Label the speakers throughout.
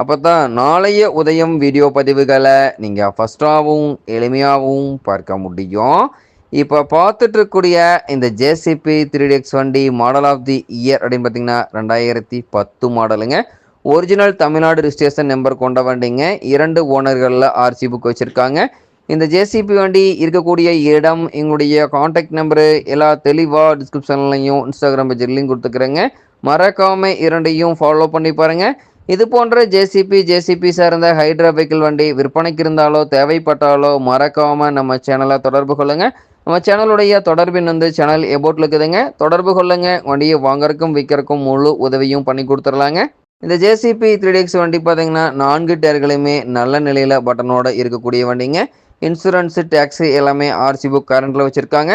Speaker 1: அப்போ தான் நாளைய உதயம் வீடியோ பதிவுகளை நீங்கள் ஃபஸ்ட்டாகவும் எளிமையாகவும் பார்க்க முடியும். இப்போ பார்த்துட்டு இருக்கக்கூடிய இந்த ஜேசிபி த்ரீ எக்ஸ் வண்டி மாடல் ஆஃப் தி இயர் அப்படின்னு பார்த்தீங்கன்னா ரெண்டாயிரத்தி பத்து மாடலுங்க ஒரிஜினல் தமிழ்நாடு ரிஜிஸ்ட்ரேஷன் நம்பர் கொண்ட வண்டிங்க. இரண்டு ஓனர்களில் ஆர்சி புக் வச்சுருக்காங்க. இந்த ஜேசிபி வண்டி இருக்கக்கூடிய இடம் எங்களுடைய காண்டாக்ட் நம்பரு எல்லா தெளிவாக டிஸ்கிரிப்ஷன்லையும் இன்ஸ்டாகிராம் பேஜ் லிங்க் கொடுத்துக்கிறேங்க. மறக்காமல் இரண்டையும் ஃபாலோ பண்ணி பாருங்கள் இது போன்ற ஜேசிபி ஜேசிபி சார்ந்த ஹைட்ரா வண்டி விற்பனைக்கு இருந்தாலோ தேவைப்பட்டாலோ மறக்காம நம்ம சேனலை தொடர்பு கொள்ளுங்க. நம்ம சேனலுடைய தொடர்பின் வந்து சேனல் எபோட்ல இருக்குதுங்க. தொடர்பு கொள்ளுங்க. வண்டியை வாங்கறக்கும் விற்கிறக்கும் முழு உதவியும் பண்ணி கொடுத்துடலாங்க. இந்த ஜேசிபி த்ரீ எக்ஸ் வண்டி பார்த்தீங்கன்னா நான்கு டயர்களுமே நல்ல நிலையில் பட்டனோட இருக்கக்கூடிய வண்டிங்க. இன்சூரன்ஸு டேக்ஸு எல்லாமே ஆர்சி புக் கரண்டில் வச்சுருக்காங்க.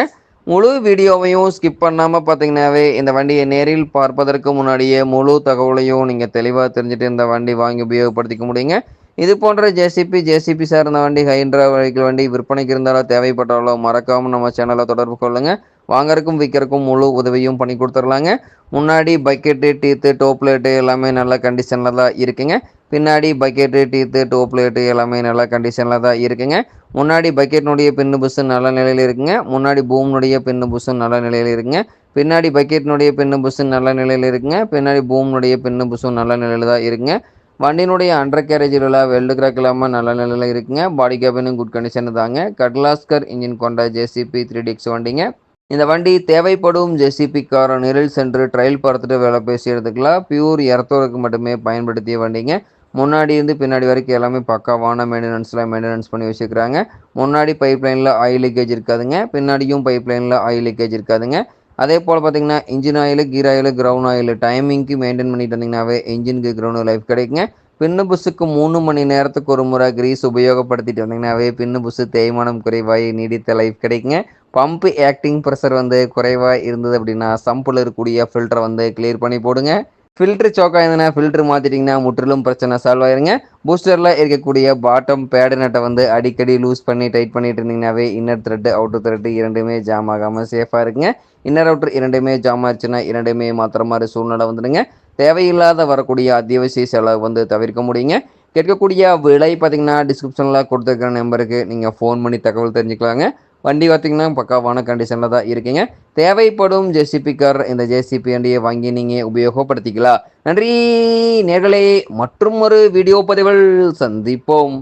Speaker 1: முழு வீடியோவையும் ஸ்கிப் பண்ணாமல் பார்த்தீங்கன்னாவே இந்த வண்டியை நேரில் பார்ப்பதற்கு முன்னாடியே முழு தகவலையும் நீங்கள் தெளிவாக தெரிஞ்சுட்டு இந்த வண்டி வாங்கி உபயோகப்படுத்திக்க முடியுங்க. இது போன்ற ஜேசிபி ஜேசிபி சார்ந்த வண்டி ஹைண்ட்ரா வெஹிக்கிள் வண்டி விற்பனைக்கு இருந்தாலோ தேவைப்பட்டாலோ மறக்காமல் நம்ம சேனலை தொடர்பு கொள்ளுங்கள் வாங்கறக்கும் விற்கிறக்கும் முழு உதவியும் பண்ணி கொடுத்துடலாங்க. முன்னாடி பக்கெட்டு டீத்து டோப்லேட்டு எல்லாமே நல்ல கண்டிஷனில் தான் இருக்குங்க. பின்னாடி பக்கெட்டு டீத்து டோப்லேட்டு எல்லாமே நல்ல கண்டிஷனில் தான் இருக்குங்க. முன்னாடி பக்கெட்னுடைய பின்னு புஷு நல்ல நிலையில் இருக்குங்க. முன்னாடி பூம்னுடைய பின்னு புஷு நல்ல நிலையில் இருக்குங்க. பின்னாடி பக்கெட்னுடைய பின்னு புஷு நல்ல நிலையில் இருக்குங்க. பின்னாடி பூம்னுடைய பின்னு புஷும் நல்ல நிலையில் தான் இருக்குங்க. வண்டியினுடைய அண்டர் கேரேஜில் உள்ள வெல்டு கிராக் இல்லாமல் நல்ல நிலையில் இருக்குங்க. பாடி கேபினும் குட் கண்டிஷன் தாங்க. கட்லாஸ்கர் இன்ஜின் கொண்ட ஜேசிபி த்ரீ டிக்ஸ் வண்டிங்க. இந்த வண்டி தேவைப்படும் ஜேசிபிக்கார நேரில் சென்று ட்ரையல் பார்த்துட்டு வேலை பேசி எடுத்துக்கலாம். பியூர் இரத்தோருக்கு மட்டுமே பயன்படுத்திய வண்டிங்க. முன்னாடி இருந்து பின்னாடி வரைக்கும் எல்லாமே பக்காவான மெயின்டெனன்ஸ்லாம் மெயின்டெனன்ஸ் பண்ணி வச்சுக்கிறாங்க முன்னாடி பைப் லைனில் ஆயில் லீக்கேஜ் இருக்காதுங்க. பின்னாடியும் பைப் லைனில் ஆயில் லீக்கேஜ் இருக்காதுங்க. அதே போல் பார்த்தீங்கன்னா engine oil gear oil ground oil டைமிங்க்கு மெயின்டைன் பண்ணிட்டு வந்தீங்கன்னாவே இன்ஜினுக்கு கிரவுண்ட் லைஃப் கிடைக்குங்க. பின்னு புஸ்ஸுக்கு மூணு மணி நேரத்துக்கு ஒரு முறை கிரீஸ் உபயோகப்படுத்திட்டு வந்தீங்கன்னாவே பின்னு புஸ்ஸு தேய்மானம் குறைவாய் நீடித்த லைஃப் கிடைக்குங்க. பம்பு ஆக்டிங் ப்ரெஷர் வந்து குறைவாக இருந்தது அப்படின்னா சம்பில் இருக்கக்கூடிய ஃபில்டரை வந்து கிளியர் பண்ணி போடுங்க. ஃபில்ட்ரு சோக்கா இருந்ததுன்னா ஃபில்ட்ரு மாற்றிட்டிங்கன்னா முற்றிலும் பிரச்சனை சால்வ் ஆயிருங்க. பூஸ்டரில் இருக்கக்கூடிய பாட்டம் பேடு நட்டை வந்து அடிக்கடி லூஸ் பண்ணி டைட் பண்ணிட்டு இருந்தீங்கன்னாவே இன்னர் த்ரெட்டு அவுட்டர் த்ரெட்டு இரண்டுமே ஜாம் ஆகாமல் சேஃபாக இருக்குங்க. இன்னர் அவுட்டர் இரண்டுமே ஜாம் ஆச்சுன்னா இரண்டுமே மாத்திர மாதிரி சூழ்நிலை வந்துடுங்க. தேவையில்லாத வரக்கூடிய அத்தியாவசிய செலவு வந்து தவிர்க்க முடியுங்க. கேட்கக்கூடிய விலை பார்த்தீங்கன்னா டிஸ்கிரிப்ஷனில் கொடுத்துருக்கிற நம்பருக்கு நீங்கள் ஃபோன் பண்ணி தகவல் தெரிஞ்சுக்கலாங்க. வண்டி பார்த்திங்கன்னா பக்காவான கண்டிஷனில் தான் இருக்கீங்க. தேவைப்படும் ஜேசிபி கார் இந்த ஜேசிபி வண்டியை வாங்கி நீங்கள் உபயோகப்படுத்திக்கலாம். நன்றி நேர்களே. மற்றும் ஒரு வீடியோ பதிவில் சந்திப்போம்.